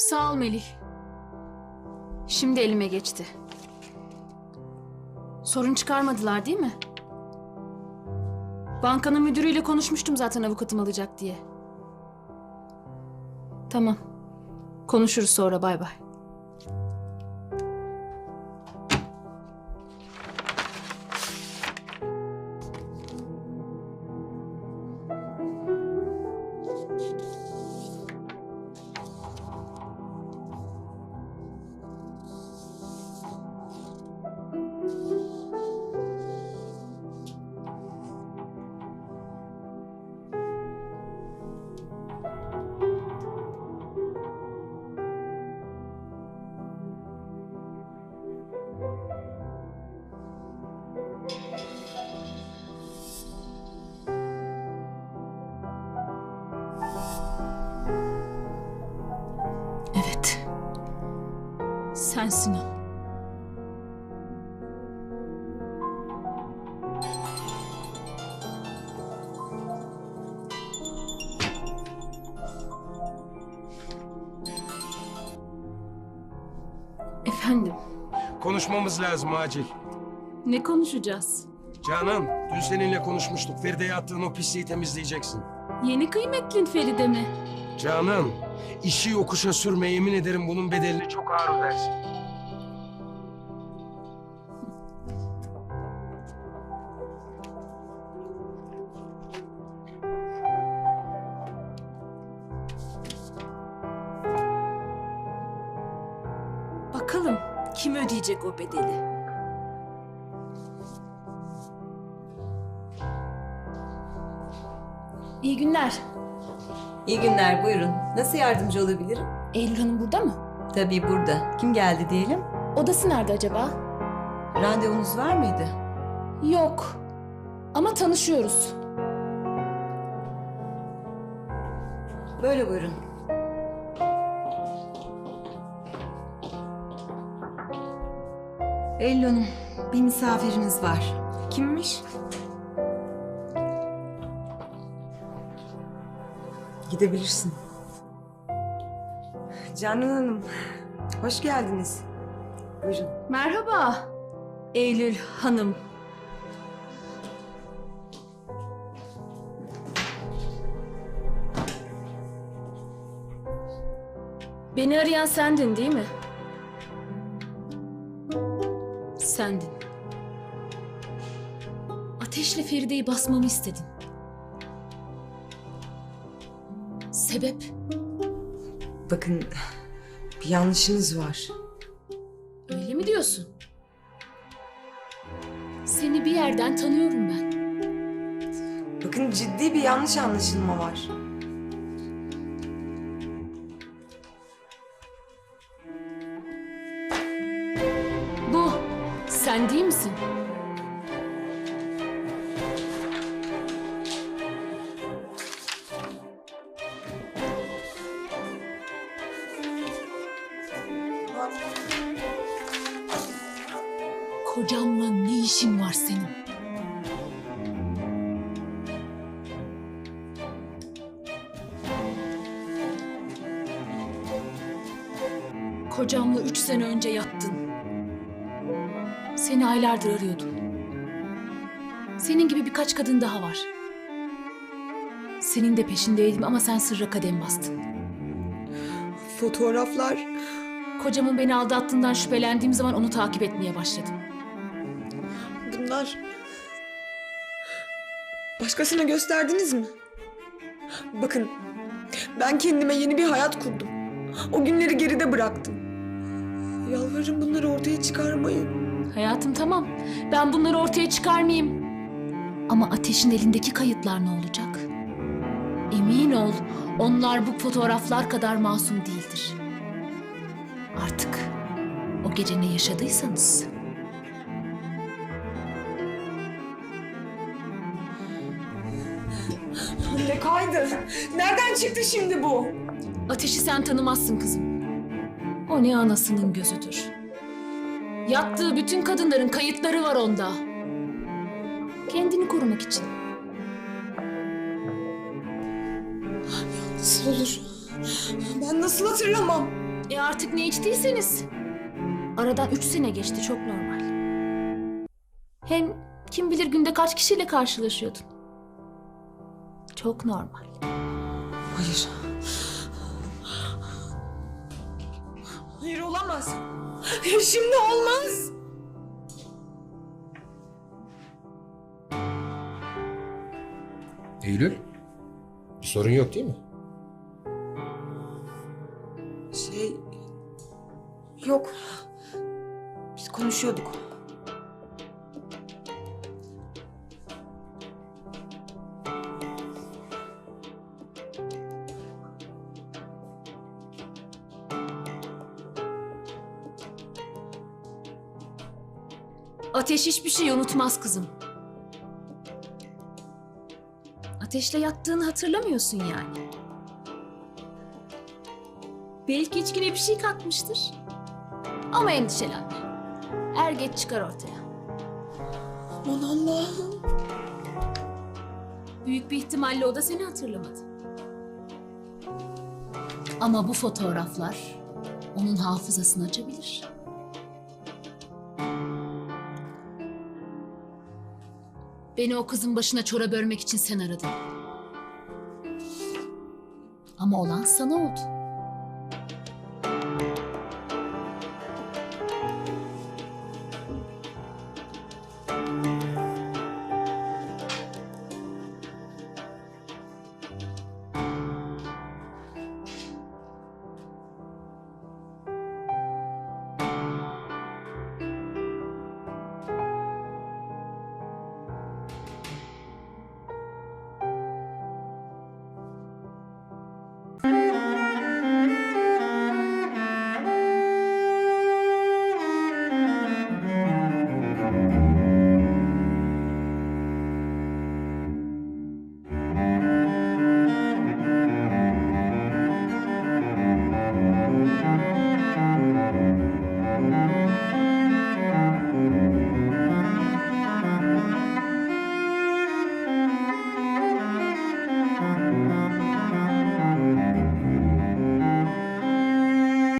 Sağ ol Melih. Şimdi elime geçti. Sorun çıkarmadılar değil mi? Bankanın müdürüyle konuşmuştum zaten avukatım alacak diye. Tamam. Konuşuruz sonra bay bay. Sensin o. Efendim, Konuşmamız lazım acil. ne konuşacağız? Canan, dün seninle konuşmuştuk. Feride'ye attığın o pisliği temizleyeceksin. Yeni kıymetlin Feride mi? Canan, işi yokuşa sürme yemin ederim bunun bedelini çok ağır ödersin. Bakalım kim ödeyecek o bedeli? İyi günler. İyi günler, buyurun. Nasıl yardımcı olabilirim? Eylül Hanım burada mı? Tabii burada. Kim geldi diyelim? Odası nerede acaba? Randevunuz var mıydı? Yok. Ama tanışıyoruz. Böyle buyurun. Eylül Hanım, bir misafiriniz var. Kimmiş? Gidebilirsin. Canan Hanım, hoş geldiniz. Buyurun. Merhaba. Eylül Hanım. Beni arayan sendin değil mi? Sendin. Ateşle Feride'yi basmamı istedin. Sebep? Bakın, bir yanlışınız var. Öyle mi diyorsun? Seni bir yerden tanıyorum ben. Bakın ciddi bir yanlış anlaşılma var. Bu sen değil misin? Kocamla ne işin var senin? Kocamla üç sene önce yattın. Seni aylardır arıyordum. Senin gibi birkaç kadın daha var. Senin de peşindeydim ama sen sırra kadem bastın. Fotoğraflar... Kocamın beni aldattığından şüphelendiğim zaman onu takip etmeye başladım. Bunlar... Başkasına gösterdiniz mi? Bakın, ben kendime yeni bir hayat kurdum. O günleri geride bıraktım. Yalvarırım bunları ortaya çıkarmayın. Hayatım tamam. Ben bunları ortaya çıkarmayayım. Ama Ateş'in elindeki kayıtlar ne olacak? Emin ol, onlar bu fotoğraflar kadar masum değildir. Artık o gece ne yaşadıysanız Ne kaydı? Nereden çıktı şimdi bu? Ateşi sen tanımazsın kızım. O ne anasının gözüdür. Yattığı bütün kadınların kayıtları var onda. Kendini korumak için. Nasıl olur? Ben nasıl hatırlamam? E artık ne içtiyseniz. Aradan üç sene geçti çok normal. Hem kim bilir günde kaç kişiyle karşılaşıyordun. Çok normal. Hayır. Hayır olamaz. Hayır şimdi olmaz. Eylül, bir sorun yok değil mi? Yok. Biz konuşuyorduk. Ateş hiçbir şey unutmaz kızım. Ateşle yattığını hatırlamıyorsun yani. Belki içkine bir şey katmıştır. Ama endişelenme. Er geç çıkar ortaya. Aman Allah'ım. Büyük bir ihtimalle o da seni hatırlamadı. Ama bu fotoğraflar onun hafızasını açabilir. Beni o kızın başına çorap örmek için sen aradın. Ama olan sana oldu.